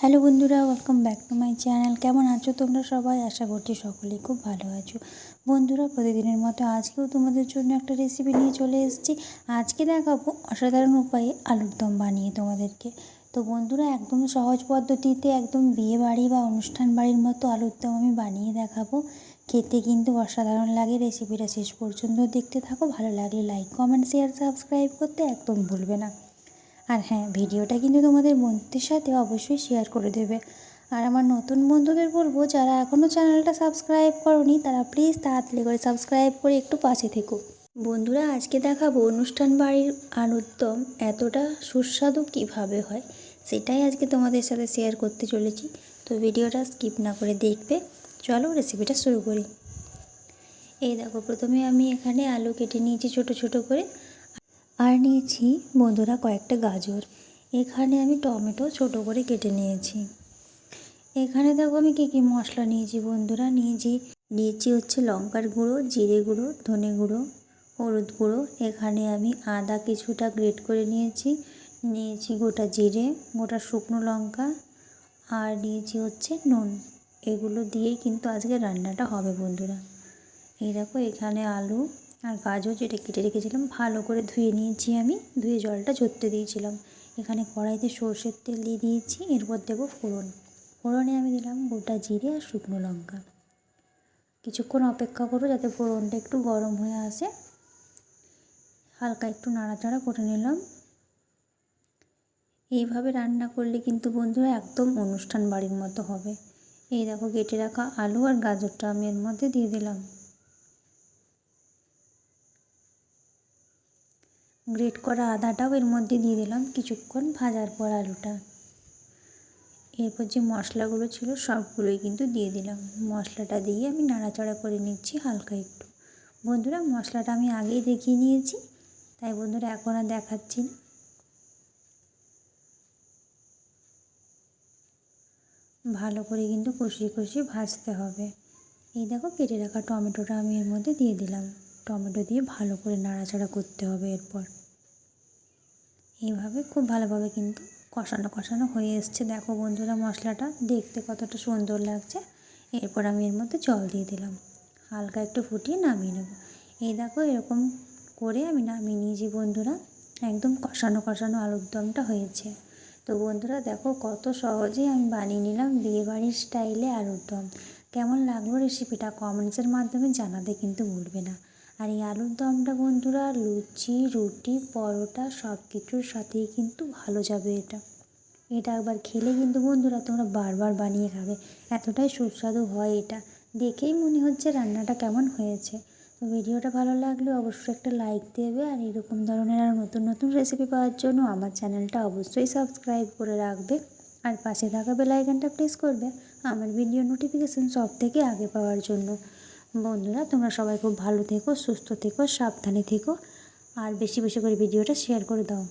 Hello বন্ধুরা welcome back to my channel কেমন আছো তোমরা সবাই? আশা করছি সকলেই খুব ভালো আছো। বন্ধুরা, প্রতিদিনের মতো আজকেও তোমাদের জন্য একটা রেসিপি নিয়ে চলে এসেছি। আজকে দেখাবো অসাধারণ উপায়ে আলুর দম বানিয়ে তোমাদেরকে। তো বন্ধুরা, একদম সহজ পদ্ধতিতে, একদম বিয়ে বাড়ি বা অনুষ্ঠান বাড়ির মতো আলুর দম আমি বানিয়ে দেখাবো। খেতে কিন্তু অসাধারণ লাগে রেসিপিটা শেষ পর্যন্ত দেখতে থাকো। ভালো লাগলে লাইক কমেন্ট শেয়ার সাবস্ক্রাইব করতে একদম ভুলবে না। আর হ্যাঁ ভিডিওটা কিন্তু তোমাদের বন্ধুদের সাথে অবশ্যই শেয়ার করে দেবে। আর আমার নতুন বন্ধুদের বলব, যারা এখনও চ্যানেলটা সাবস্ক্রাইব করনি, তারা প্লিজ তাড়াতাড়ি করে সাবস্ক্রাইব করে একটু পাশে থেকো। বন্ধুরা, আজকে দেখাবো অনুষ্ঠান বাড়ির দম এতটা সুস্বাদু কীভাবে হয়, সেটাই আজকে তোমাদের সাথে শেয়ার করতে চলেছি। তো ভিডিওটা স্কিপ না করে দেখবে। চলো রেসিপিটা শুরু করি। এই দেখো, প্রথমে আমি এখানে আলু কেটে নিয়েছি ছোট ছোট করে। আর নিয়েছি বন্ধুরা কয়েকটা গাজর। এখানে আমি টমেটো ছোট করে কেটে নিয়েছি। এখানে দেখো আমি কী কী মশলা নিয়েছি বন্ধুরা। নিয়েছি নিয়েছি হচ্ছে লঙ্কার গুঁড়ো, জিরে গুঁড়ো, ধনে গুঁড়ো, হলুদ গুঁড়ো। এখানে আমি আদা কিছুটা গ্রেট করে নিয়েছি। নিয়েছি গোটা জিরে, গোটা শুকনো লঙ্কা আর নিয়েছি হচ্ছে নুন। এগুলো দিয়েই কিন্তু আজকে রান্নাটা হবে বন্ধুরা। এই দেখো এখানে আলু আর গাজর যেটা কেটে রেখেছিলাম, ভালো করে ধুয়ে নিয়েছি আমি। ধুয়ে জলটা ঝরতে দিয়েছিলাম। এখানে কড়াইতে সর্ষের তেল দিয়ে দিয়েছি, এরপর দেবো ফোড়ন। ফোড়নে আমি দিলাম গোটা জিরে আর শুকনো লঙ্কা। কিছুক্ষণ অপেক্ষা করব যাতে ফোড়নটা একটু গরম হয়ে আসে। হালকা একটু নাড়াচাড়া করে নিলাম। এইভাবে রান্না করলে কিন্তু বন্ধুরা একদম অনুষ্ঠান বাড়ির মতো হবে। এই দেখো কেটে রাখা আলু আর গাজরটা আমি এর মধ্যে দিয়ে দিলাম। গ্রেট করা আদাটাও এর মধ্যে দিয়ে দিলাম কিছুক্ষণ ভাজার পর আলুটা। এরপর যে মশলাগুলো ছিল সবগুলোই কিন্তু দিয়ে দিলাম। মশলাটা দিয়ে আমি নাড়াচাড়া করে নিচ্ছি হালকা একটু। বন্ধুরা, মশলাটা আমি আগেই দেখিয়ে নিয়েছি, তাই বন্ধুরা এখন আর দেখাচ্ছি না। ভালো করে কিন্তু কষিয়ে কষিয়ে ভাজতে হবে। এই দেখো কেটে রাখা টমেটোটা আমি এর মধ্যে দিয়ে দিলাম। টমেটো দিয়ে ভালো করে নাড়াচাড়া করতে হবে এরপর। এইভাবে খুব ভালোভাবে কিন্তু কষানো কষানো হয়ে এসছে। দেখো বন্ধুরা মশলাটা দেখতে কতটা সুন্দর লাগছে। এরপর আমি এর মধ্যে জল দিয়ে দিলাম। হালকা একটু ফুটিয়ে নামিয়ে নেব। এই দেখো এরকম করে আমি নামিয়ে নিয়েছি বন্ধুরা। একদম কষানো কষানো আলুর দমটা হয়েছে। তো বন্ধুরা দেখো কত সহজেই আমি বানিয়ে নিলাম বিয়েবাড়ির স্টাইলে আলুর দম। কেমন লাগল রেসিপিটা কমেন্টসের মাধ্যমে জানাতে কিন্তু ভুলবে না। আর এই আলুর দমটা বন্ধুরা, লুচি, রুটি, পরোটা সব কিছুর সাথেই কিন্তু ভালো যাবে এটা। এটা একবার খেলে কিন্তু বন্ধুরা তোমরা বারবার বানিয়ে খাবে। এতটাই সুস্বাদু হয় এটা। দেখেই মনে হচ্ছে রান্নাটা কেমন হয়েছে। তো ভিডিওটা ভালো লাগলে অবশ্যই একটা লাইক দেবে আর এরকম ধরনের আর নতুন নতুন রেসিপি পাওয়ার জন্য আমার চ্যানেলটা অবশ্যই সাবস্ক্রাইব করে রাখবে। আর পাশে থাকা বেলাইকানটা প্রেস করবে। আমার ভিডিও নোটিফিকেশান সব থেকে আগে পাওয়ার জন্য। বন্ধুরা, তোমরা সবাই খুব ভালো থেকো, সুস্থ থেকো, সাবধানে থেকো, আর বেশি বেশি করে ভিডিওটা শেয়ার করে দাও।